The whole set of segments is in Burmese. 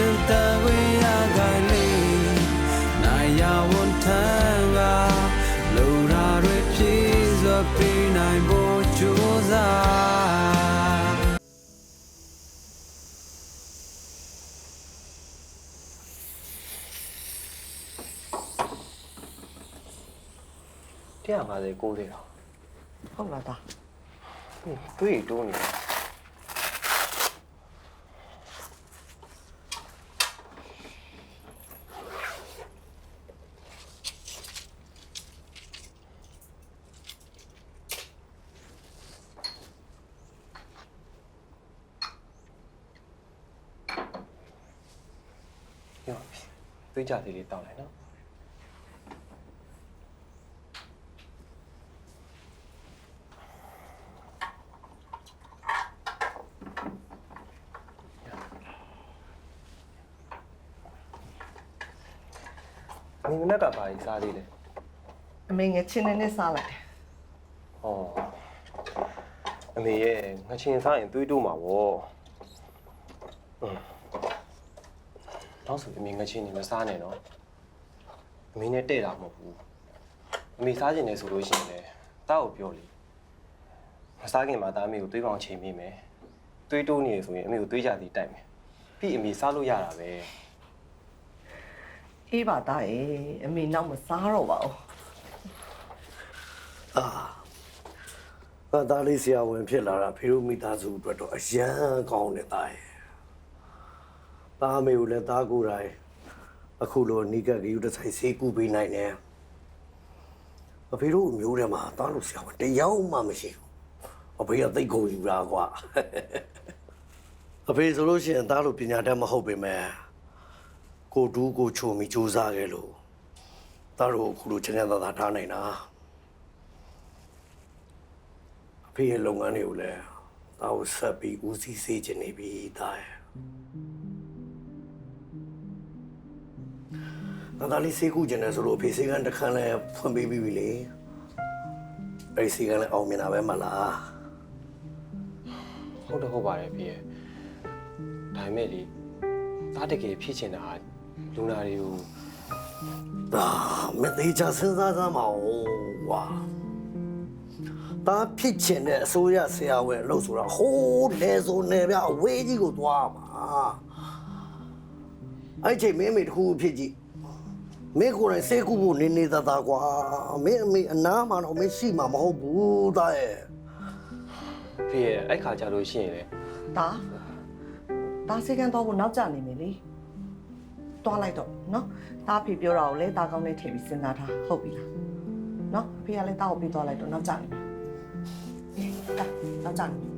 ရှင်တဝေးရကိုင်လေးနိုင်ရဝန်ထမ်းကလူရာတွေဖြည့်စွာပေးနိုင်ဖို့ကြိုးစား150ကိုလေးတော့ဟုတ်လားသားတွေးတိုးနေတယ် ရော တွေးကြသေးလေးတောင်းလိုက်နော်မင်းမနက်ကဘာကြီးစားသေးလဲအမေငယ်ချင်းနေနဲ့စားလိုက်တယ်ဟောအမေရဲ့ငချင်းစားရင်သွေးတိုးမှာဗောอื มတော့ဆိုအမေငချင်းနေမစားနဲ့နော်အမေနဲ့တဲ့တာမဟုတ်ဘူးအမေစားကျင်တယ်ဆိုလို့ရှိရင်လေတောက်ကိုပြောလေမစားခင်မှာဒါအမေကိုသွေးပေါင်ချိန်မိမယ်သွေးတိုးနေရဆိုရင်အမေကိုသွေးကြသည်တိုက်မယ်ပြီးအမေစားလို့ရတာပဲအေးပါသားရေအမေနောက်မစားတော့ပါဘူးအာငါသားလေးဆရာဝန်ဖြစ်လာတာဖေတို့မိသားစုအတွက်တော့အရန်ကောင်းနေတာရဲ့ သားမေကိုလည်းသားကိုယ်တိုင်အခုလိုနီးကပ်ကြီးတစ်ဆိုင်ဆေးကူပေးနိုင်တယ်အဖေတို့အမျိုးထဲမှာသားလို့ဆရာဝန်တယောက်မှမရှိဘူးအဖေကသိတ်ကုန်ယူတာကွာအဖေဆိုလို့ရှိရင်သားလို့ပညာတတ်မဟုတ်ပေမဲ့ကိုတူးကိုချုံပြီးစူးစမ်းခဲ့လို့သားတို့အခုလိုချမ်းချမ်းသာသာထားနိုင်တာအဖေရဲ့လုပ်ငန်းတွေကိုလည်းဒါကိုဆက်ပြီးဦးစီးစေချင်နေပြီဒါရဲ့ ငါသားလေးစေကူကျင်တယ်ဆိုလို့အဖေစေကန်တစ်ခန်းလဲဖွင့်ပေးပြီးပြီလေအဲ့ဒီစေကန်လဲအောင်မြင်တာပဲမလားဟုတ်တော့ဟုတ်ပါတယ်ဖေရဲ့ဒါပေမဲ့လေသားတကယ်ဖြစ်ချင်တာကလူနာတွေကိုဒါမသေးချစဉ်းစားစမ်းပါဦးကွာဒါဖြစ်ချင်တဲ့အစိုးရဆရာဝန်အလုပ်ဆိုတာဟိုးလေဆိုနေပြအဝေးကြီးကိုသွားမှာအဲ့ချိန်မင်းမေတစ်ခုဖြစ်ကြည့် မင်းကိုယ်တိုင်စေကူဖို့နေနေသားသားကွာမင်းအမေအနားမှာတော့မရှိမှာမဟုတ်ဘူးသားရဲ့ဖေရဲ့အဲ့ခါကြလို့ရှိရင်လေသားသားစေကန်တော့ကိုနောက်ကျနေမယ်လေတွားလိုက်တော့နော်သားဖေပြောတာကိုလည်းသားကောင်းလေးထည့်ပြီးစဉ်းစားထားဟုတ်ပြီလားနော်ဖေကလည်းသားကိုပြီးသွားလိုက်တော့နောက်ကျနေမယ်အေးသားနောက်ကျနေ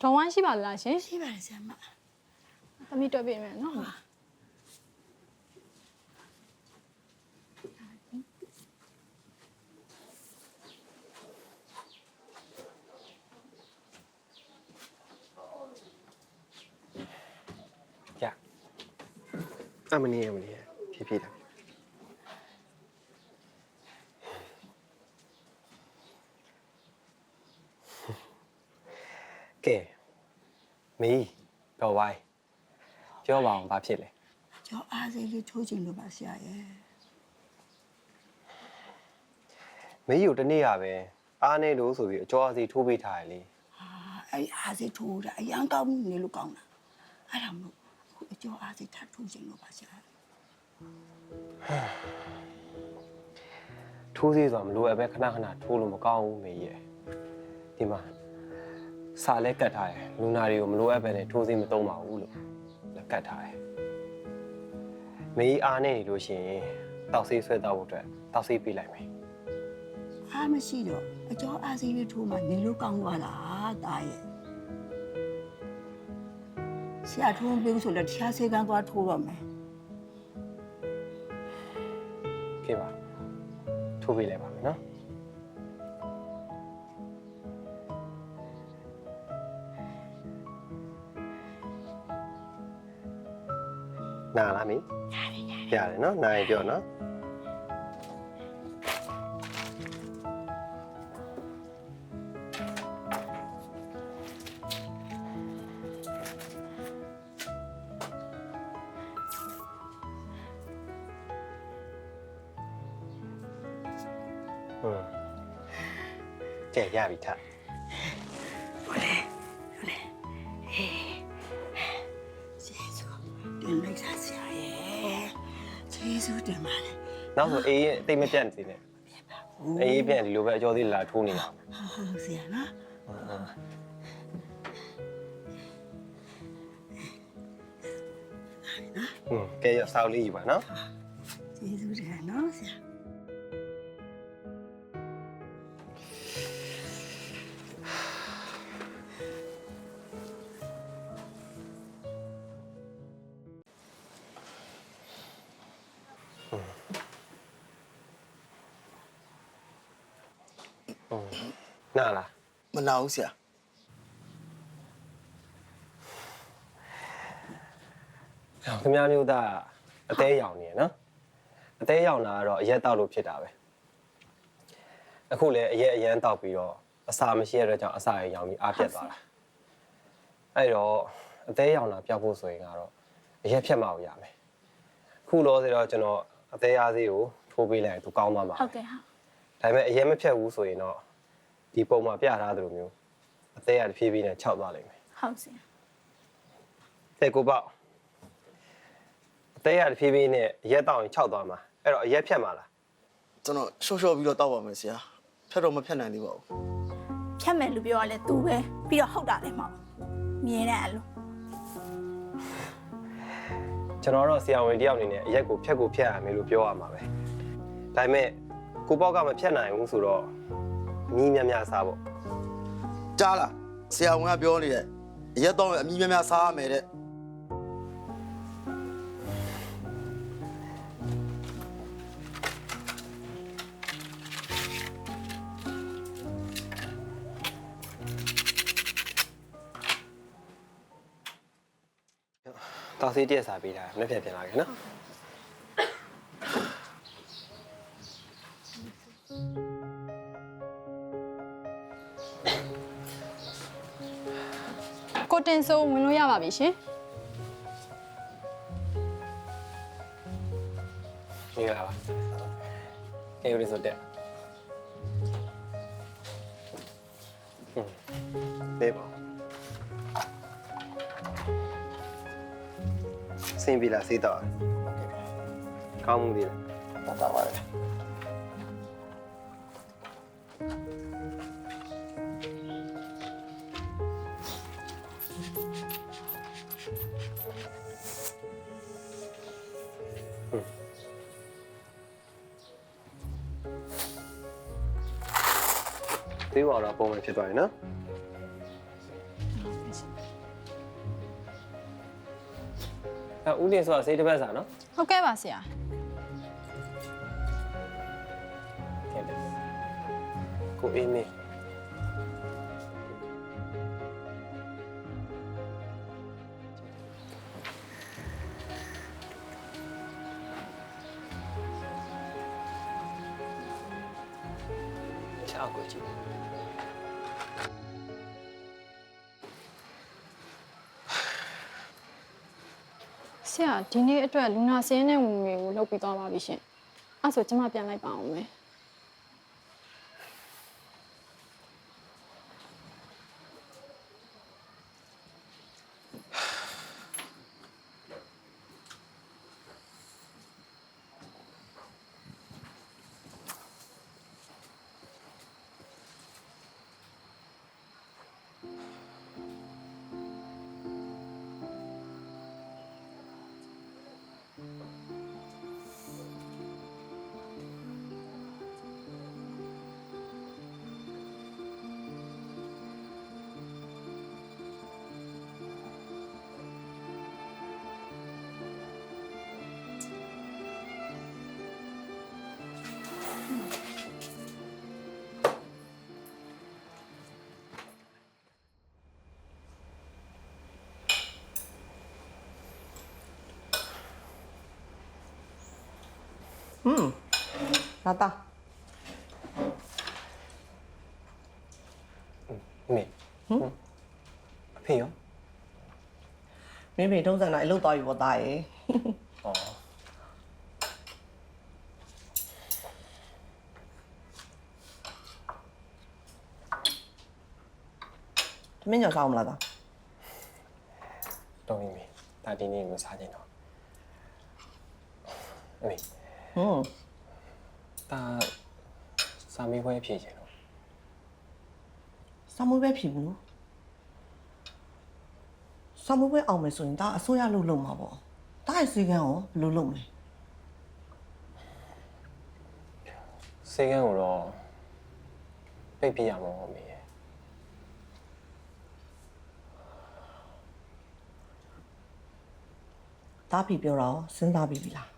ဒေါ်ဝိုင်းရှိပါလားရှင်ရှိပါတယ်ဆရာမ။သမီးတွေ့ပြင်မယ်နော်ရအမနီအမနီဖြည်းဖြည်းတာ ကဲမီးတော့ဝိုင်းပြောပါအောင်ဘာဖြစ်လဲကျော်အားစိတ်လေးထိုးချင်လို့ပါဆရာရဲ့မီးอยู่တနေ့ရပဲအားနေလို့ဆိုပြီးအကျော်အစီထိုးပေးထားရလေဟာအဲ့ဒီအားစိတ်ထိုးတာအရန်ကောင်းနေလို့ကောင်းတာအဲ့ဒါမလို့အခုအကျော်အားစိတ်ထပ်ထိုးချင်လို့ပါဆရာထိုးသေးဆိုတော့မလိုအပ်ပဲခဏခဏထိုးလို့မကောင်းဘူးမီးရဲ့ဒီမှာ စာလဲကတ်ထားတယ်လူနာတွေကိုမလိုအပ်ပဲနဲ့ထိုးစင်းမသုံးပါဘူးလို့လက်ကတ်ထားတယ်မင်းအားနေနေလို့ရှိရင်တောက်ဆေးဆွဲတော့ဖို့အတွက်တောက်ဆေးပေးလိုက်မယ်အားမရှိတော့အကျော်အားစိတ်လေးထိုးမှနေလို့ကောင်းသွားတာတာရဲ့ဆရာထိုးမပေးဘူးဆိုတော့တခြားဆေးကန်းသွားထိုးတော့မယ်ခေပါထိုးပေးလိုက်ပါမယ်နော် နားလားမင်းရတယ်နော်နားရင်ပြောနော်ဟုတ်ကဲရပြီထား ဇူးတင်ပါတယ်နောက်ဆိုအေးရဲ့အသိမပြတ်နေစီနဲ့အေးပြန်ဒီလိုပဲအကျော်သေးလာထိုးနေတာဟုတ်ဆရာနော်อืมကဲရစောက်လေးယူပါနော်ကျေးဇူးတင်နော်ဆရာ မနာဘူးဆရာခင်ဗျားမျိုးသားအသေးရောင်နေရနော်အသေးရောင်တာကတော့အရက်တောက်လို့ဖြစ်တာပဲအခုလည်းအရက်အရန်တောက်ပြီးတော့အစာမရှိရတဲ့ကြောင့်အစာရရောင်ပြီးအားပြတ်သွားတာအဲ့တော့အသေးရောင်တာပြောက်ဖို့ဆိုရင်ကတော့အရက်ဖြတ်မှအောင်ရမယ်ခုလို့ဆိုတော့ကျွန်တော်အသေးအားသေးကိုထိုးပေးလိုက်ရင်သူကောင်းသွားမှာဟုတ်ကဲ့ဟုတ်ဒါပေမဲ့အရင်မဖြတ်ဘူးဆိုရင်တော့ ဒီပုံမှာပြထားသလိုမျိုးအသေးရတဖြည်းဖြည်းနဲ့ခြောက်သွားလိမ့်မယ်ဟုတ်ဆရာ။တဲ့ကိုပေါ့အသေးရတဖြည်းဖြည်းနဲ့အရက်တောက်ရင်ခြောက်သွားမှာအဲ့တော့အရက်ဖြတ်မှာလားကျွန်တော်ရှော့ရှော့ပြီးတော့တောက်ပါမယ်ဆရာဖြတ်တော့မဖြတ်နိုင်သေးပါဘူးဖြတ်မယ်လို့ပြောရလဲသူပဲပြီးတော့ဟုတ်တာလည်းမဟုတ်မြင်တဲ့အလိုကျွန်တော်တော့ဆရာဝန်တယောက်အနေနဲ့အရက်ကိုဖြတ်ကိုဖြတ်ရမယ်လို့ပြောရမှာပဲ။ဒါပေမဲ့ကိုပေါ့ကမဖြတ်နိုင်ဘူးဆိုတော့ မြင်းများများစားပေါ့ကြားလားဆရာဝန်ကပြောနေတယ်အရက်တော့အမြင်များများစားရမယ်တဲ့။တောက်စီးတည့်စားပေးတာလက်ဖြတ်ပြင်လာခဲ့နော် ကိုတင်ဆိုးဝင်လို့ရပါပြီရှင်။မင်္ဂလာပါ။အေးဦးလေးဆိုတဲ့။ဟွန်းဘေးပါစင်ပြီလားစေးတော့ကောင်းမှုလေးလားတောက်ပါပါ တယ်သေးပါတော့ပုံမှန်ဖြစ်သွားပြီနော်အဲဦးတင်ဆိုတာစေးတစ်ပတ်စာနော်ဟုတ်ကဲ့ပါဆရာဟုတ်တယ်ကိုအေးမေး ဆရာဒီနေ့အတွက်လူနာစင်းတဲ့ဝင်ငွေကိုလုပ်ပြီးသွားပါပြီရှင်အဲ့ဆိုကျမပြန်လိုက်ပါအောင်မယ် อืมလာတာအမေဟမ်အဖေရောမင်းမေထုံးစံတိုင်းလှုပ်သွားပြီပေါ့သားရေဩသမင်းညောင်စားအောင်မလားသားတော်ပြီမေဒါဒီနေ့မစားချင်တော့အမေ ဟွန်းဒါစာမေးပွဲဖြေချင်တော့စမွေးပဲဖြစ်ဘူးစမွေးပဲအောင်မယ်ဆိုရင်ဒါအစိုးရလုပ်လုပ်မှာပေါ့ဒါရဲ့စီကံရောဘယ်လိုလုပ်မလဲစေကန်းကိုတော့ပိတ်ပြရမှာပေါ့အမေရဲ့ဒါပြီပြောတာရောစဉ်းစားပြီးပြီလား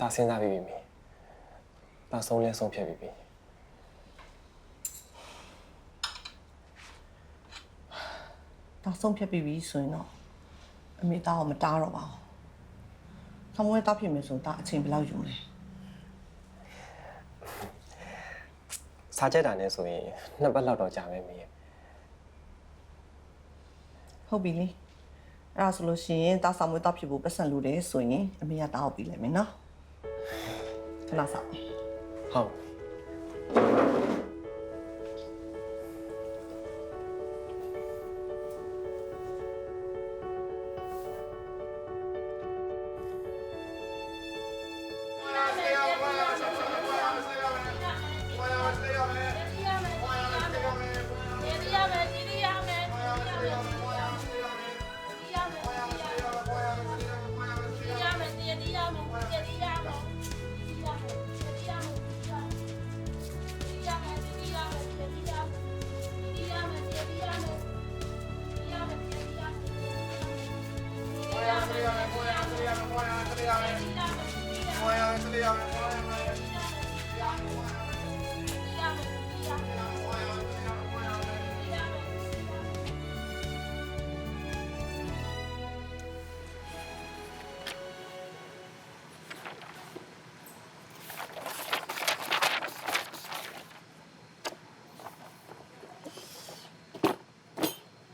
ဒါစဉ်းစားပြီးပြီမေဒါဆုံးလဲဆုံးဖြတ်ပြီးပြီဒါဆုံးဖြတ်ပြီးပြီဆိုရင်တော့အမေသားကမတားတော့ပါဘူးစမွေးတားဖြစ်မယ်ဆိုရင်ဒါအချိန်ဘယ်လောက်ယူမလဲစားချက်တာနဲ့ဆိုရင်နှစ်ပတ်လောက်တော့ကြာမယ်မေရဲ့ဟုတ်ပြီလေအဲ့ဒါဆိုလို့ရှိရင်တားစမွေးတားဖြစ်ဖို့ပတ်စံလူတယ်ဆိုရင်အမေကတားအောင်ပြီးလိုက်မယ်နော် ခဏစောင့်ဟုတ်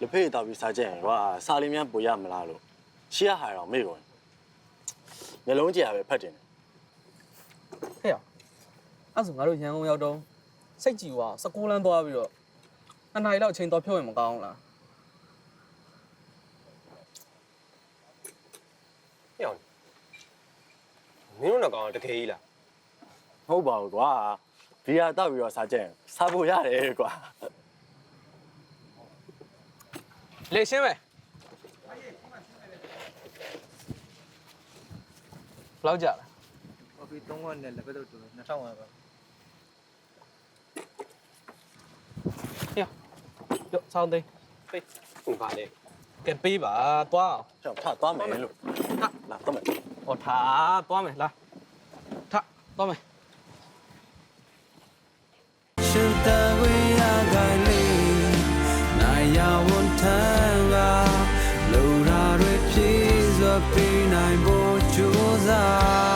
လက်ဖေးတောက်ပြီးစားကြရင်ကွာစားလေးများပိုရမလားလို့ရှေ့ရဟာတော့မေ့ကုန်မျိုးလုံးကြရပဲဖတ်တင်တယ်ဟဲ့ရ အဲ့ဆိုငါတို့ရန်ကုန်ရောက်တော့စိတ်ကြည်ွား16လမ်းသွားပြီးတော့နှစ်နာရီလောက်အချိန်တော့ဖြုတ်ရင်မကောင်းဘူးလားဟဲ့အောင်မင်းတို့တော့ကောင်တကယ်ကြီးလားဟုတ်ပါဘူးကွာဘီယာတောက်ပြီးတော့စားကြရင်စားဖို့ရတယ်ကွာလေရှင်းပဲဘယ်လောက်ကြလဲကော်ဖီ3ခွက်နဲ့လက်ပတ်တော့တူ2000ဝ န်းပါရော့ဆောင်းသိန်းဟုတ်ပါလေကဲပေးပါသွားအောင်ကျွန်တော်ထားသွားမယ်လို့လာတော့မယ်ဟောထားသွားမယ်လာထသွားမယ်ရှင်တဝေးရကလေးနိုင်ရဝန်ထမ်းကလူရာတွေပြေစွာပြနိုင်ဖို့ကြိုးစား